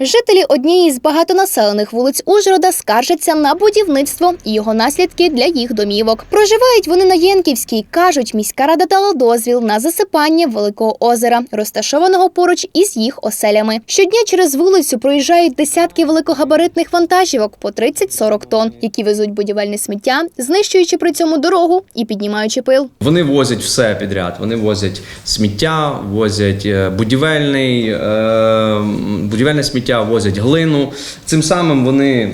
Жителі однієї з багатонаселених вулиць Ужгорода скаржаться на будівництво і його наслідки для їх домівок. Проживають вони на Єнківській. кажуть, міська рада дала дозвіл на засипання великого озера, розташованого поруч із їх оселями. Щодня через вулицю проїжджають десятки великогабаритних вантажівок по 30-40 тонн, які везуть будівельне сміття, знищуючи при цьому дорогу і піднімаючи пил. Вони возять все підряд. Вони возять сміття, возять е, будівельний, е, будівельне сміття, возять глину. Цим самим вони е,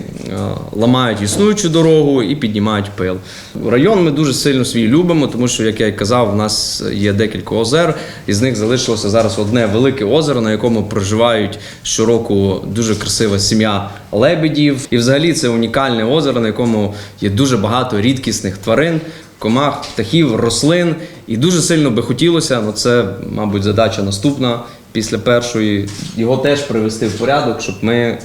ламають існуючу дорогу і піднімають пил. Район ми дуже сильно свій любимо, тому що, як я й казав, у нас є декілька озер, із них залишилося зараз одне велике озеро, на якому проживають щороку дуже красива сім'я лебедів. І взагалі це унікальне озеро, на якому є дуже багато рідкісних тварин комах, птахів, рослин. І дуже сильно би хотілося, ну це, мабуть, задача наступна після першої, його теж привести в порядок, щоб ми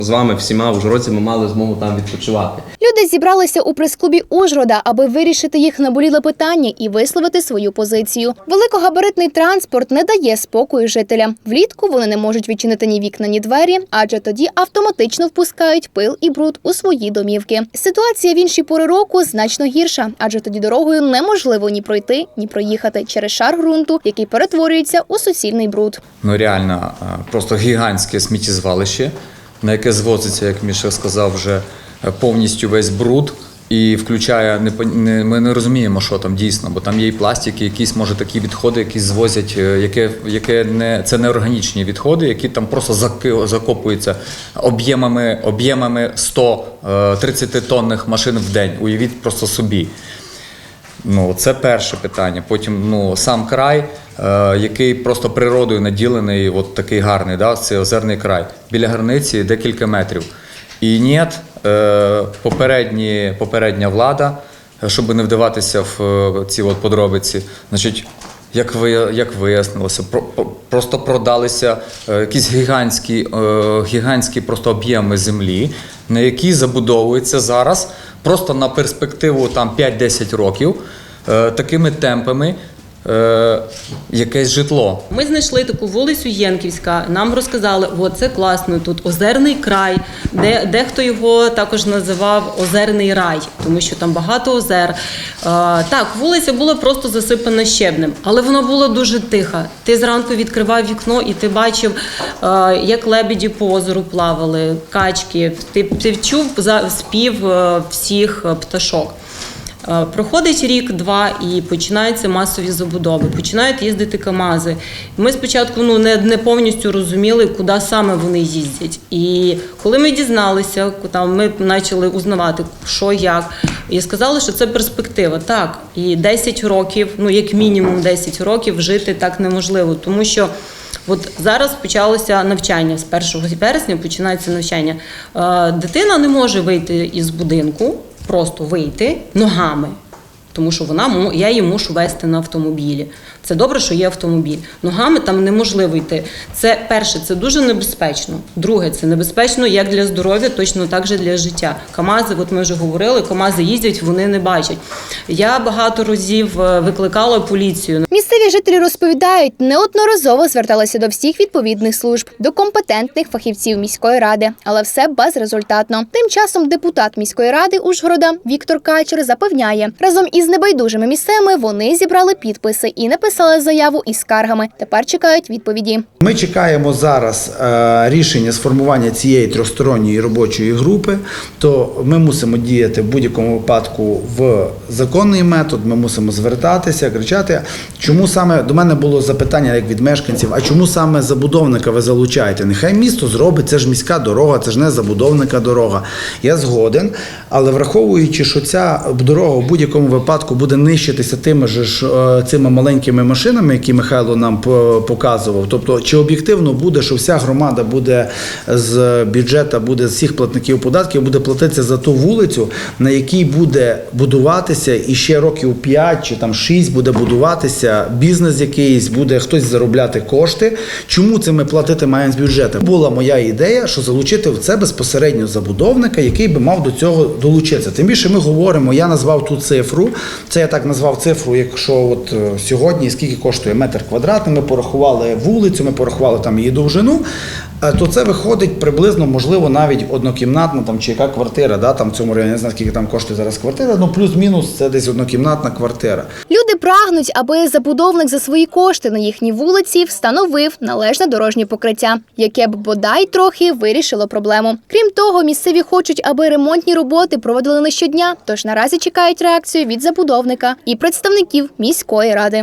з вами всіма ужгородцями мали змогу там відпочивати. Люди зібралися у прес-клубі Ужгорода, аби вирішити їх наболіле питання і висловити свою позицію. Великогабаритний транспорт не дає спокою жителям. Влітку вони не можуть відчинити ні вікна, ні двері, адже тоді автоматично впускають пил і бруд у свої домівки. Ситуація в інші пори року значно гірша, адже тоді дорогою неможливо ні пройти, ні проїхати через шар ґрунту, який перетворюється у суцільний бруд. Ну реально е, просто гігантське сміттєзвалище, на яке звозиться, як Міша сказав, вже е, повністю весь бруд. І включає не, ми не розуміємо, що там дійсно, бо там є і пластики, якісь може такі відходи, які звозять, е, яке, яке не це не органічні відходи, які там просто закопуються об'ємами об'ємами 100 е, 30 тонних машин в день. Уявіть просто собі. Ну, це перше питання. Потім ну, сам край, е, який просто природою наділений, от такий гарний, да, це озерний край. Біля границі декілька метрів. І ні, е, попередні, попередня влада, щоб не вдаватися в е, ці от подробиці, значить, як, ви, як вияснилося, про, про- просто продалися е, якісь гігантські, е, гігантські просто об'єми землі, на які забудовуються зараз просто на перспективу там 5-10 років е, такими темпами е, якесь житло. Ми знайшли таку вулицю Єнківська. Нам розказали, о, це класно, тут озерний край, де дехто його також називав озерний рай, тому що там багато озер. Е, так, вулиця була просто засипана щебнем, але вона була дуже тиха. Ти зранку відкривав вікно і ти бачив, е, як лебеді по озеру плавали, качки. Ти, ти чув за спів е, всіх е, пташок. Е, Проходить рік-два і починаються масові забудови, починають їздити КАМАЗи. Ми спочатку ну, не, не повністю розуміли, куди саме вони їздять. І коли ми дізналися, там, ми почали узнавати, що як, і сказали, що це перспектива. Так, і 10 років, ну як мінімум 10 років жити так неможливо, тому що. От зараз почалося навчання з 1 вересня починається навчання. Е, Дитина не може вийти із будинку, просто вийти ногами. Тому що вона я її мушу вести на автомобілі. Це добре, що є автомобіль. Ногами там неможливо йти. Це перше, це дуже небезпечно. Друге, це небезпечно як для здоров'я, точно так же для життя. Камази, от ми вже говорили, камази їздять, вони не бачать. Я багато разів е, викликала поліцію. Місцеві жителі розповідають, неодноразово зверталися до всіх відповідних служб, до компетентних фахівців міської ради, але все безрезультатно. Тим часом депутат міської ради Ужгорода Віктор Качер запевняє, разом із небайдужими місцевими вони зібрали підписи і написали заяву із скаргами. Тепер чекають відповіді. Ми чекаємо зараз е, рішення сформування цієї трьохсторонньої робочої групи. То ми мусимо діяти в будь-якому випадку в законний метод. Ми мусимо звертатися, кричати. Чому саме до мене було запитання як від мешканців? А чому саме забудовника ви залучаєте? Нехай місто зробить, це ж міська дорога, це ж не забудовника дорога. Я згоден, але враховуючи, що ця дорога в будь-якому випадку буде нищитися тими ж е, цими маленькими машинами, які Михайло нам показував. Тобто, чи об'єктивно буде, що вся громада буде з бюджету, буде з всіх платників податків, буде платитися за ту вулицю, на якій буде будуватися і ще років 5 чи там 6 буде будуватися бізнес якийсь, буде хтось заробляти кошти. Чому це ми платити маємо з бюджету? Була моя ідея, що залучити в це безпосередньо забудовника, який би мав до цього долучитися. Тим більше ми говоримо, я назвав ту цифру. Це я так назвав цифру, якщо от е, сьогодні скільки коштує метр квадратний, ми порахували вулицю, ми порахували там її довжину, то це виходить приблизно, можливо, навіть однокімнатна там, чи яка квартира, да, там в цьому районі, не знаю, скільки там коштує зараз квартира, ну плюс-мінус це десь однокімнатна квартира. Люди прагнуть, аби забудовник за свої кошти на їхній вулиці встановив належне дорожнє покриття, яке б бодай трохи вирішило проблему. Крім того, місцеві хочуть, аби ремонтні роботи проводили не щодня, тож наразі чекають реакцію від забудовника і представників міської ради.